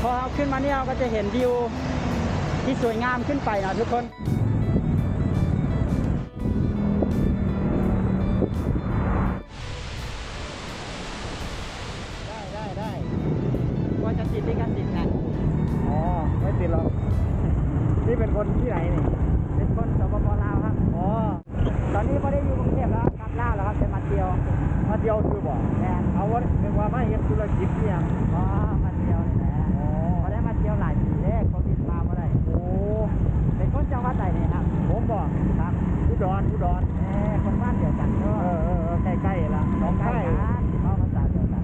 พอเราขึ้นมาเนี่ยเราก็จะเห็นวิวที่สวยงามขึ้นไปนะทุกคน เที่ยวคือบอกแทนเอาว่านึกว่ามาเห็นธุรกิจเนี่ยงอ๋อมาเที่ยวนี่แหละอ๋อพอได้มาเที่ยวหลายปีแล้วโควิดมาเมื่อไหร่โอ้เป็นคนจังหวัดไหนเนี่ยครับผมบอกครับอุดรอุดรเอ้คนบ้านเดียวกันเนเออะอเออเออใกล้ๆละน้องใกล้ไข่กันเข้าภาษาเดียวกัน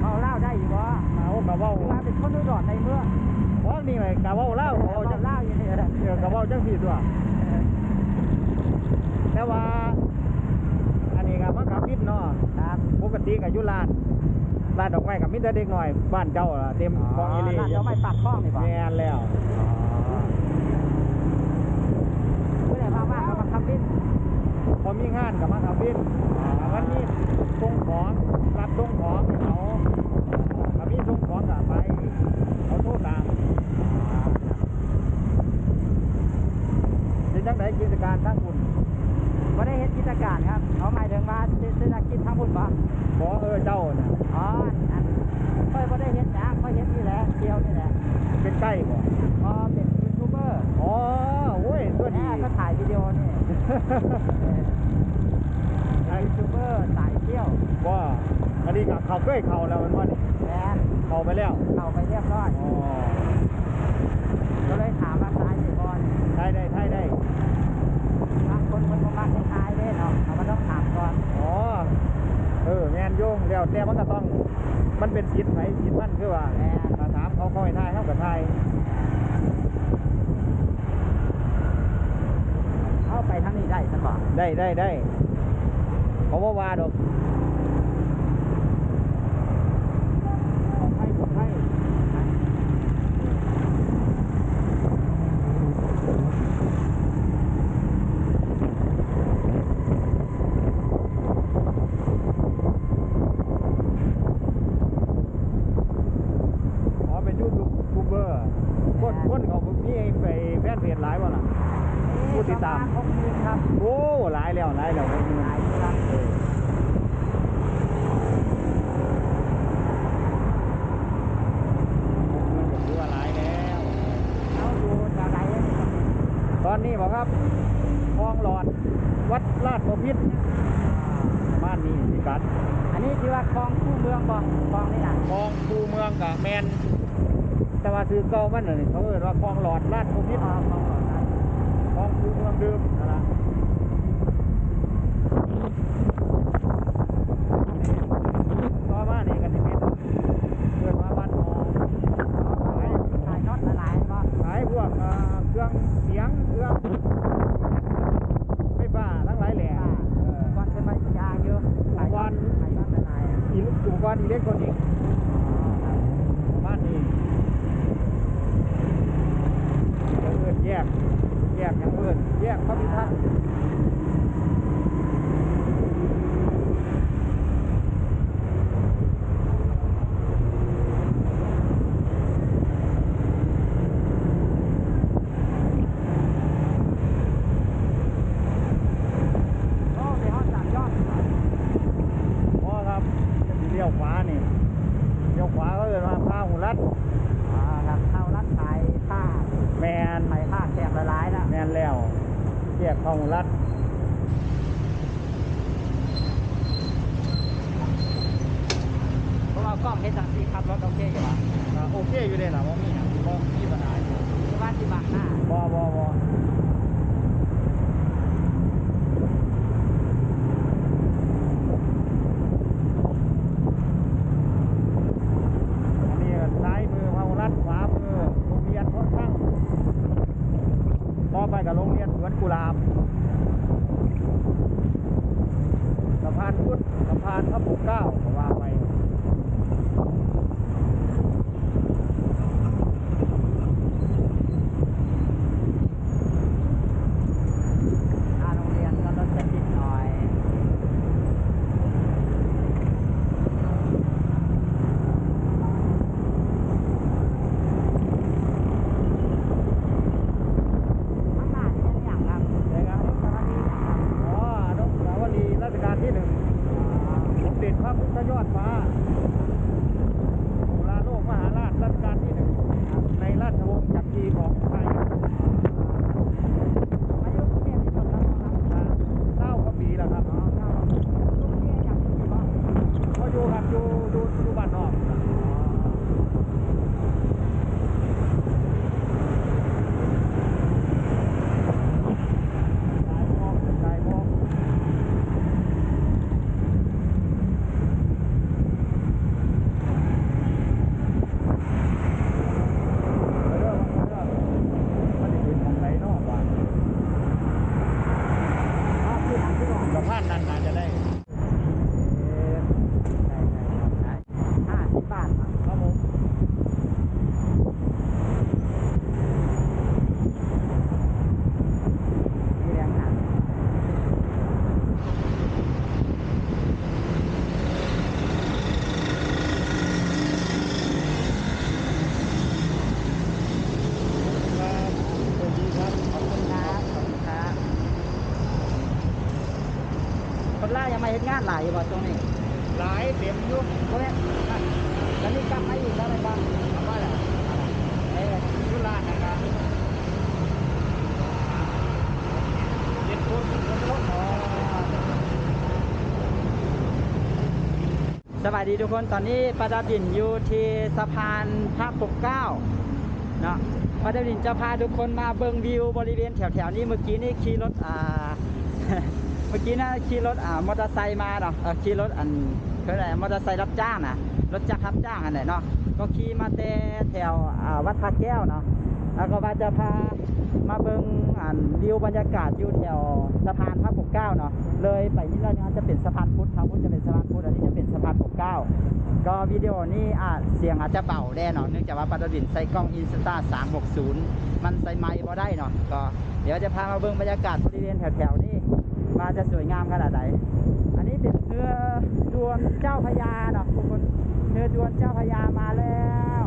เขาเล่าวได้อยู่บ่เอากระเว้าคือว่าเป็นคนอุดรในเมืองเพราะนี่ไงกระเว้าเล่าเขาเอาจังเล่าวอยู่นี่แหละเออกระเว้าจังสีตัวแต่ว่า อันนี้ก็มันกับพิษเนาะครับปกติกับยุลานลานดอกไม้กับมิตรเด็กหน่อย บ้านเจ้าล่ะเต็มกองอีหลีร้านเดี๋ยวไม่ปากคล้องนี่บ่แมนแล้วเมื่อไหร่มาบ้านเขามาทำบินพอมีงานกับมาทำบินวันนี้ส่งของรับส่งของให้เขาถ้ามีส่งของกับไปเขาโทษตามเป็นจังไดกิจการทั้งคุณ ก็ได้เห็นกิจการครับเขาหมายถึงว่าเศรษฐกิจทั้งหมดบ่ ขอเออเจ้าน่ะ อ๋ออันค่อยบ่ได้เห็นนะค่อยเห็นนี่แหละเที่ยวนี่แหละ เป็นใกล้บ่ อ๋อเป็นยูทูบเบอร์ อ๋อโอ้ยตัวดี แม่ก็ถ่ายวิดีโอนี่เป็นยูทูบเบอร์สายเที่ยว ว่าอันนี้กับเขาเคยเขาแล้วมันว่านี่ แมน เขาไปแล้ว เข้าไปเรียบร้อย อ๋อ ก็เลยถามว่าสายสิบอล ไทยได้ไทยได้ บางคนคนบ่มักให้ทายเด้เนาะเราก็ต้องถามก่อน อ๋อ เออแมนโยงแล้วแต่มันก็ต้อง มันเป็นสิทธิ์ไผสิทธิ์มันคือว่า แม่น ถ้าถามเขาเขาให้ทายเขาก็ทาย เข้าไปทางนี้ได้สันบ่ ได้ได้ได้เขาว่าว่าดอกของให้ของให้อ๋อเป็นยูทูบเบอร์คนคนเขามีไปแฟนเพจหลายบ่ล่ะผู้ ติดตามหกหมื่นครับโอ้หลายแล้วหลายแล้วหลายมือหลายอยู่ครับเออมันก็ถือว่าหลายแล้วเอาดูแถวไหนตอนนี้บอกครับคลองหลอดวัดลาดประพิษประมาณนี้สิกัดอันนี้คือว่าคลองคู่เมืองบ่คลองนี่น่ะคลองคูเมืองกับแมนแต่ว่าซื้อเก่ามันน่ะนี่เขาเรียกว่าคลองหลอดลาดประพิษ อ๋อคลองก่อนนะ คลองคูเมืองเดิมนั่นล่ะต่อมานี่กันที่เป็นเกิดมาบ้านหมอขาย ถ่ายน็อตละลายบ่ ขายพวกเอ่อเครื่องเสียงเครื่องไฟฟ้าทั้งหลายแหล่เอ่อ ก่อนเป็นใบยางอยู่ถ่ายน็อตถ่ายน็อตละลายอะ อิอุปกรณ์อิเล็กทรอนิกส์ อ๋อครับ ประมาณนี้เดี๋ยวเอิ้นแยก แยกอย่างเอิ้นแยกพระพิทักษ์โอ้ไปฮอดสามยอด พอครับจะสิเลี้ยวขวานี่เลี้ยวขวาก็เอิ้นว่าพาหุรัด อ๋อครับเข้าร้านขายผ้า แมน ขายผ้าแขกละลายนะ แมนแล้วแยกพาหุรัด เพราะว่ากล้องเฮ็ดจังซี่ขับรถโอเคอยู่อะอ่าโอเคอยู่เด้ล่ะบ่มีหยังบ่มีปัญหาอยู่ที่บ้านที่บางหน้าบ่บ่บ่อันนี้ก็ซ้ายมือพาหุรัดขวามือโรงเรียนเพระช่างต่อไปกับโรงเรียนสวนกุหลาบสะพานพุทธสะพานพระปกเกล้าก็ว่าไป สวัสดีทุกคนตอนนี้ประดาดินอยู่ที่สะพานพระปกเก้าเนาะประดาดินจะพาทุกคนมาเบิงวิวบริเวณแถวๆนี้เมื่อกี้นี่ขี่รถอ่าเมื่อกี้น่าขี่รถอ่ามอเตอร์ไซค์มาเนาะขี่รถอันเขาเรียกอะไรมอเตอร์ไซค์รับจ้างนะรถจักรรับจ้างอันไหนเนาะก็ขี่มาแต่แถววัดพระแก้วเนาะแล้วก็ว่าจะพามาเบิง อ่านวิวบรรยากาศอยู่แถวสะพานพระปกเก้าเนาะเลยไปนี่แล้วเนี่ยจะเป็นสะพานพุทธทางพุทธจะเป็นสะพานพุทธอันนี้จะเป็นสะพานปกเก้าก็วิดีโอนี้อะเสียงอาจจะเบาแน่เนาะเนื่องจากว่าปัตตดินใส่กล้องอินสตา360 มันใส่ไมค์พอได้เนาะก็เดี๋ยวจะพามาเบิงบรรยากาศบริเวณแถวๆนี้ว่าจะสวยงามขนาดไหนอันนี้เป็นเรือดวนเจ้าพระยาเนาะทุกคนเรือดวนเจ้าพระยามาแล้ว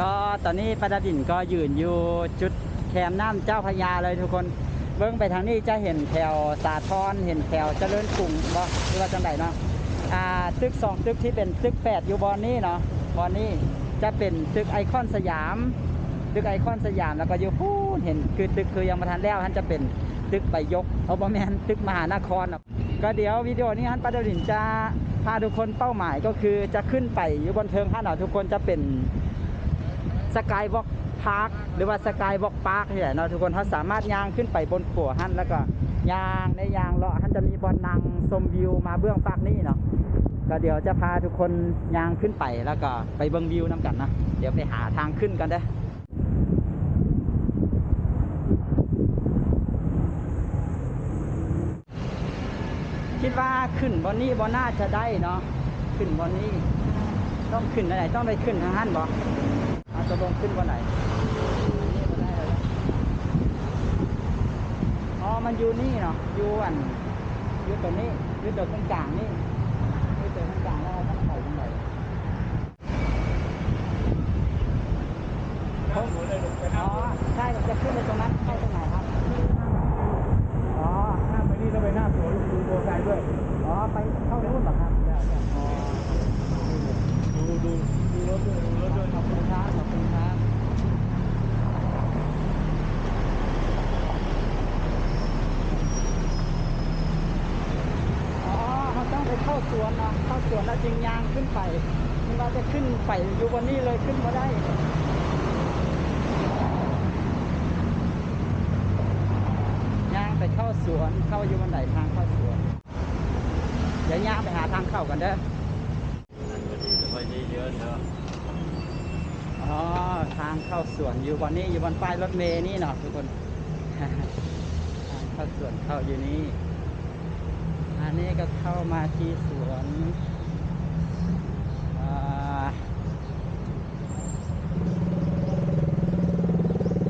ก็ ตอนนี้ประดาดินก็ยืนอยู่จุดแคมน้ำเจ้าพระยาเลยทุกคนเบิ้งไปทางนี้จะเห็นแถวสาทรเห็นแถวเจริญกรุงบ่หรือว่าจังไดเนาะอ่าตึกสองตึกที่เป็นตึกแปดอยู่บอนนี้เนาะบอนนี้จะเป็นตึกไอคอนสยาม ตึกไอคอนสยามแล้วก็อยู่พูนเห็นคือตึกคือยังมาทันแล้วท่านจะเป็นตึกใบยกเอาบอแมนตึกมหานครเนาะก็เดี๋ยววิดีโอนี้ฮันประดินจะพาทุกคนเป้าหมายก็คือจะขึ้นไปอยู่บนเทิงท่านเนาะทุกคนจะเป็น สกายวอล์กพาร์คหรือว่าสกายวอล์กพาร์คเนี่ยเนาะทุกคนเขาสามารถย่างขึ้นไปบนขัวหันแล้วก็ย่างในย่างเลาะหันจะมีบอลนังชมวิวมาเบื้องปากนี่เนาะก็เดี๋ยวจะพาทุกคนย่างขึ้นไปแล้วก็ไปเบิ่งวิวน้ำกันนะเดี๋ยวไปหาทางขึ้นกันเด้อคิดว่าขึ้นบอนนี้บนน่าจะได้เนาะขึ้นบอนนี้ต้องขึ้นอะไรต้องได้ขึ้นทางหันบอาจจะลงขึ้นวันไหนนี่บ่ได้เลยอ๋อ มันอยู่นี่เนาะ อยู่อัน อยู่ตัวนี้ อยู่ตัวตรงกลางนี่อยู่ตัวตรงกลางแล้วเราต้องไปตรงไหนผมอ๋อ ใช่ผมจะขึ้นไปตรงนั้นใช่ตรงไหนครับ อ๋อหน้าไปนี่แล้วไปหน้าสวนดูโบไซด้วย อ๋อ ไปเข้านู่นเหรอครับ อ๋อ ดูดู ขอบคุณครับขอบคุณครับอ๋อเขาต้องไปเข้าสวนนะเข้าสวนแล้วจึงยางขึ้นไปมันว่าจะขึ้นไปอยู่บนนี้เลยขึ้นมาได้ยางไปเข้าสวนเข้าอยู่บนไหนทางเข้าสวนเดี๋ยวย่างไปหาทางเข้ากันเด้อ อ๋อ ทางเข้าสวนอยู่บนนี้อยู่บนป้ายรถเมล์นี่เนาะทุกคน ทางเข้าสวนเข้าอยู่นี่อันนี้ก็เข้ามาที่สวนอ่า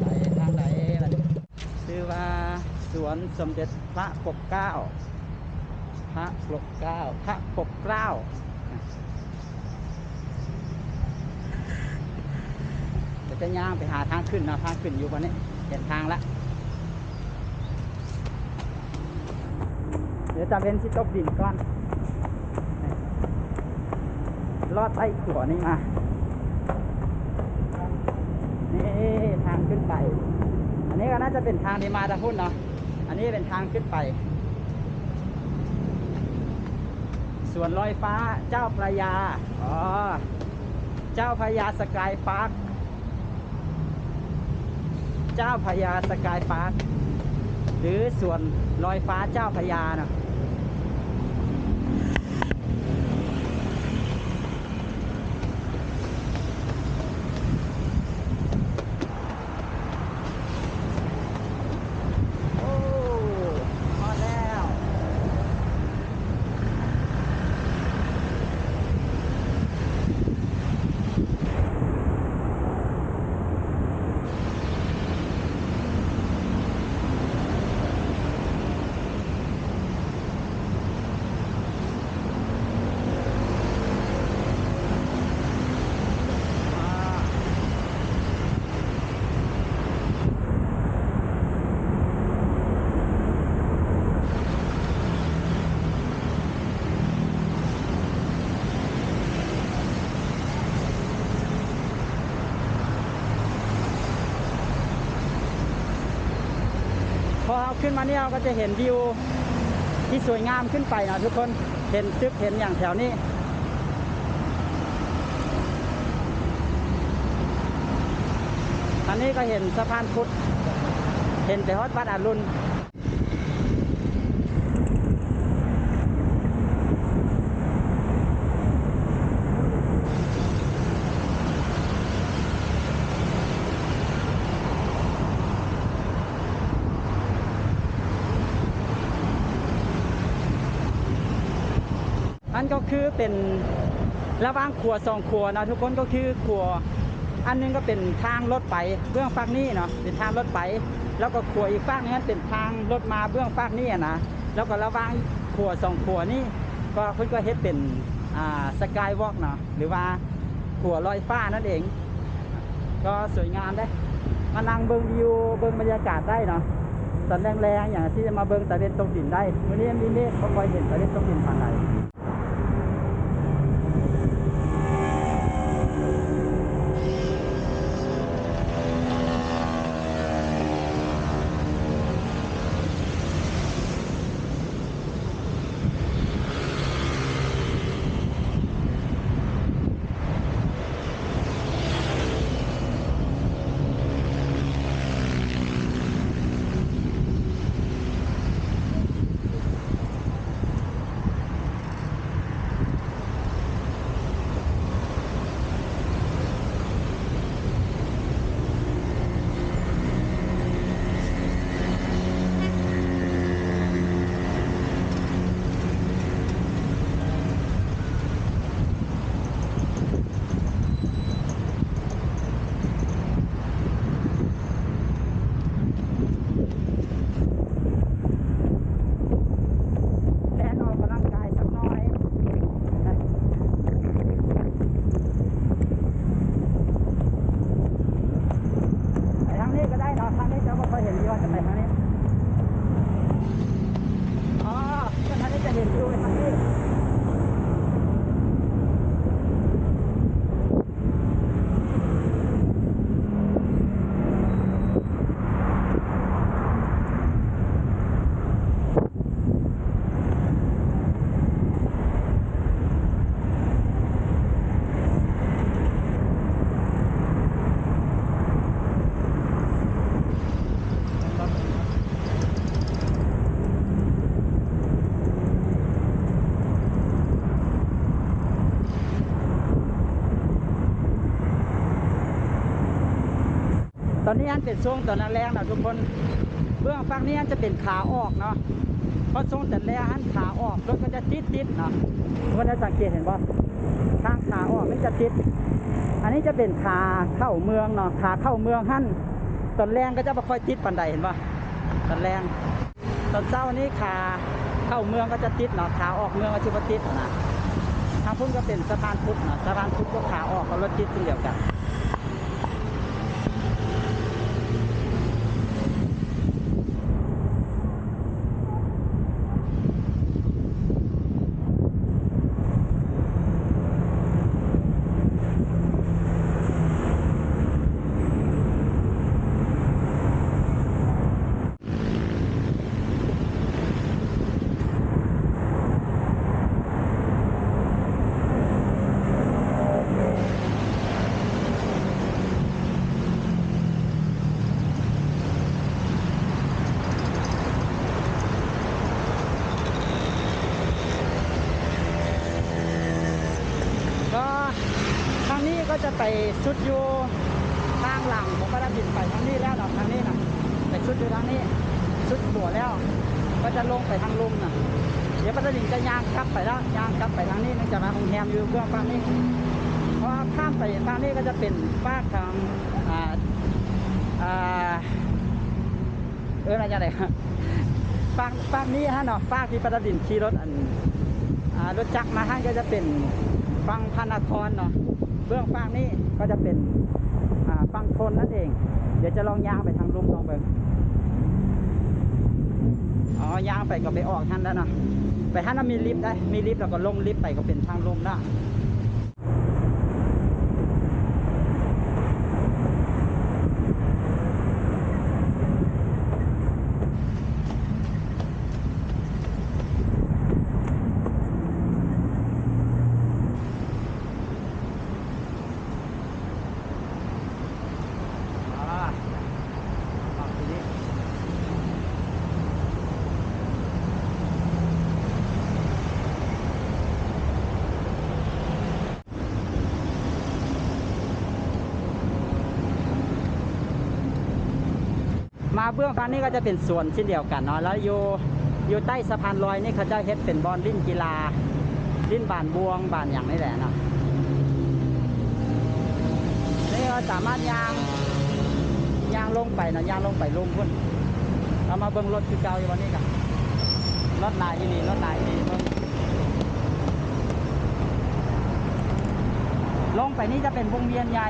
ไปทางไหนล่ะนี่ชื่อว่าสวนสมเด็จพระปกเกล้า พระปกเกล้า พระปกเกล้า เดี๋ยว จะย่างไปหาทางขึ้นเนาะทางขึ้นอยู่วันนี้เห็นทางละเดี๋ยวจะเป็นที่ตกดินก่อนลอดใต้ขัวนี่มา นี่ทางขึ้นไป อันนี้ก็น่าจะเป็นทางที่มาตะพุ่นเนาะ อันนี้เป็นทางขึ้นไปส่วนลอยฟ้าเจ้าพระยา อ๋อ เจ้าพระยาสกายพาร์ค เจ้าพญาสกายพาร์คหรือส่วนลอยฟ้าเจ้าพญาเนะ เอาขึ้นมาเนี่ยเราก็จะเห็นวิวที่สวยงามขึ้นไปนะทุกคนเห็นตึกเห็นอย่างแถวนี้อันนี้ก็เห็นสะพานพุทธเห็นแต่ฮอดวัดอรุณ อันก็คือเป็นระหว่างขัวสองขัวนะทุกคนก็คือขัวอันนึงก็เป็นทางรถไปเบื้องฝั่งนี้เนาะเป็นทางรถไปแล้วก็ขัวอีกฝั่งนึงนั้นเป็นทางรถมาเบื้องฝั่งนี้นะแล้วก็ระหว่างขัวสองขัวนี่ก็เพิ่นก็เฮ็ดเป็นอ่าสกายวอล์กเนาะหรือว่าขัวลอยฟ้านั่นเอง ก็สวยงามได้มานั่งเบิ่งวิวเบิ่งบรรยากาศได้เนาะตอนแรงๆอย่างที่จะมาเบิ่งตะเวนตกดินได้วันนี้มีเมฆบ่ค่อยเห็นตะเวนตกดินปานใดอน มันเป็นช่วงตอนนั้นแรงนะทุกคนเบื้องฝั่งนี้จะเป็นขาออกเนาะเพราะช่วงแต่แรกอันขาออกรถก็จะติดติดๆเนาะทุกคนได้สังเกตเห็นป่ะทางขาออกนี่จะติด อันนี้จะเป็นขาเข้าเมืองเนาะขาเข้าเมืองหั่นตอนแรงก็จะไม่ค่อยติดปันใดเห็นป่ะตอนแรงตอนเช้านี้ขาเข้าเมืองก็จะติดเนาะขาออกเมืองก็จะบ่ติดนะทางพุ่นก็เป็นสะพานพุทธเนาะสะพานพุทธก็ขาออกก็รถติดเช่นเดียวกัน ก็ทางนี้ก็จะ ไปชุดอยู่ทางหลังผมก็ได้บินไปทางนี้แล้วเนาะทางนี้นะไปชุดอยู่ทางนี้ชุดหัวแล้ว ก็จะลงไปทางลุมนะเดี๋ยวปัตตานีจะย่างกลับไปแล้วย่างกลับไปทางนี้เนื่องจากมาโรงแรมอยู่เบื้องฝั่งนี้เพราะข้ามไปฝั่งนี้ก็จะเป็นฝากทางอ่าอ่าเอออะไรอย่างไรครับฝั่งฝั่งนี้ฮะเนาะฝากที่ปัตตานีขี่รถอันรถจักรมาให้ก็จะเป็นฟังพระนครเนาะ เบื้องฟังนี้ก็จะเป็นอ่าฟังทนนั่นเอง เดี๋ยวจะลองยางไปทางลุมลองไปอ๋อยางไปก็ไปออกท่านแล้วนะไปท่านมีลิฟต์ได้มีลิฟต์แล้วก็ลงลิฟต์ไปก็เป็นทางลุมแล้วอ่าออกทีนี้ มาเบื้องฟังนี่ก็จะเป็นส่วนเช่นเดียวกันเนาะแล้วอยู่อยู่ใต้สะพานลอยนี่เขาจะเฮ็ดเป็นบอลลิ่นกีฬาลิ่นบานบวงบานอย่างนี่แหละเนาะนี่ก็สามารถยางยางลงไปเนาะยางลงไปลุมพุ่นเรามาเบิ่งรถคือเก่าอยู่วันนี้กันรถลายอีนี่รถลายอีนี่เบิ่งลงไปนี่จะเป็นวงเวียนใหญ่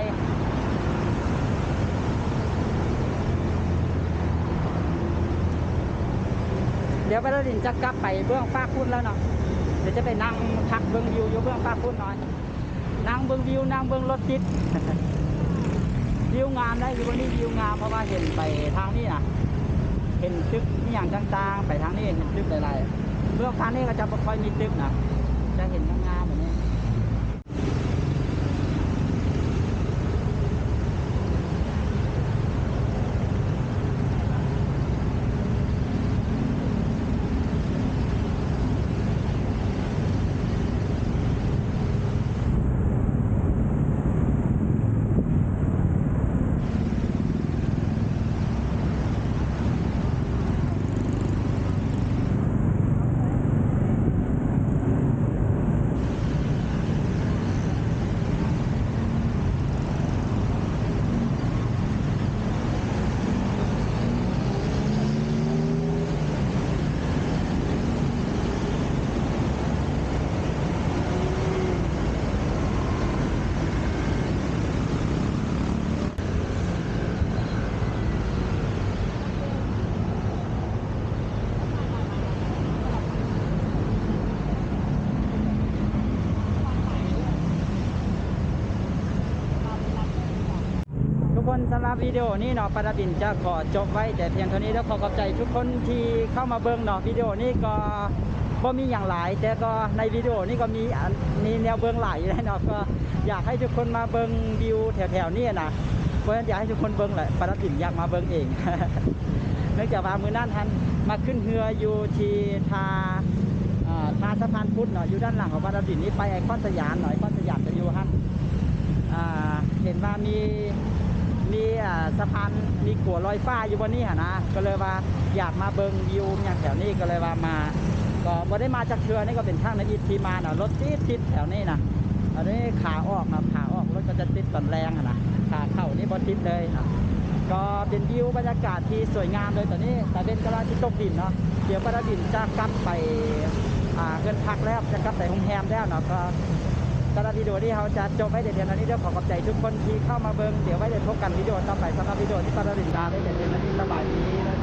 เดี๋ยวไปแล้วดินจะกลับไปเบื้องป้าพุ่นแล้วเนาะเดี๋ยวจะไปนั่งพักเบื้องวิวอยู่เบื้องป้าพุ่นหน่อยนั่งเบื้องวิวนั่งเบื้องรถติดวิวงามได้อยู่วันนี้วิวงามเพราะว่าเห็นไปทางนี้นะเห็นตึกนี่อย่างต่างๆ ไปทางนี้เห็นตึกหลายๆเบื้องฟ้านี่ก็จะไม่ค่อยมีตึกนะจะเห็นนะ คนสำหรับวิดีโอนี้เนาะปาราบินจะขอจบไว้แต่เพียงเท่านี้แล้วขอขอบใจทุกคนที่เข้ามาเบิ่งเนาะวิดีโอนี้ก็บ่มีอย่างหลาย แต่ก็ในวิดีโอนี้ก็มีมีแนวเบิ่งหลายอยู่แล้วเนาะก็อยากให้ทุกคนมาเบิ่งวิวแถวๆนี้นะเพราะฉะนั้นอยากให้ทุกคนเบิ่งแหละปาราบินอยากมาเบิ่งเอง เนื่องจากว่ามือนั่นท่านมาขึ้นเรืออยู่ที่ทาทาสะพานพุทธเนาะอยู่ด้านหลังของปาราบินนี้ไปไอคอนสยามหน่อยไอคอนสยามจะอยู่ฮั่นเห็นว่ามี มีอ่าสะพานมีกัวลอยฟ้าอยู่บนนี้หะนะก็เลยว่าอยากมาเบิงวิวอย่างแถวนี้ก็เลยว่ามา ก็บ่ได้มาจากเทือนี่ก็เป็นทางในอีที่มาเน่ะรถติดติดแถวนี้นะอันนี้ขาออกนะขาออกรถก็จะติดตอนแรงอะนะขาเข้านี่บ่ติดเลยนะก็เป็นวิวบรรยากาศที่สวยงามเลยตอนนี้ตะเวนกำลังที่ตกดินเนาะเดี๋ยวปราดินจะกลับไปอ่าเงินพักแล้วจะกลับไปโรงแรมแล้วเนาะก็ สำหรับวิดีโอที่เขาจะจบไว้เดี๋ยวเดียวนี้เดี๋ยวขอขอบใจทุกคนที่เข้ามาเบิ่งเดี๋ยวไว้เดี๋ยวพบกันวิดีโอต่อไปสำหรับวิดีโอที่ปาราดินดาได้เดี๋ยวเดียวนี้สบายดีนะ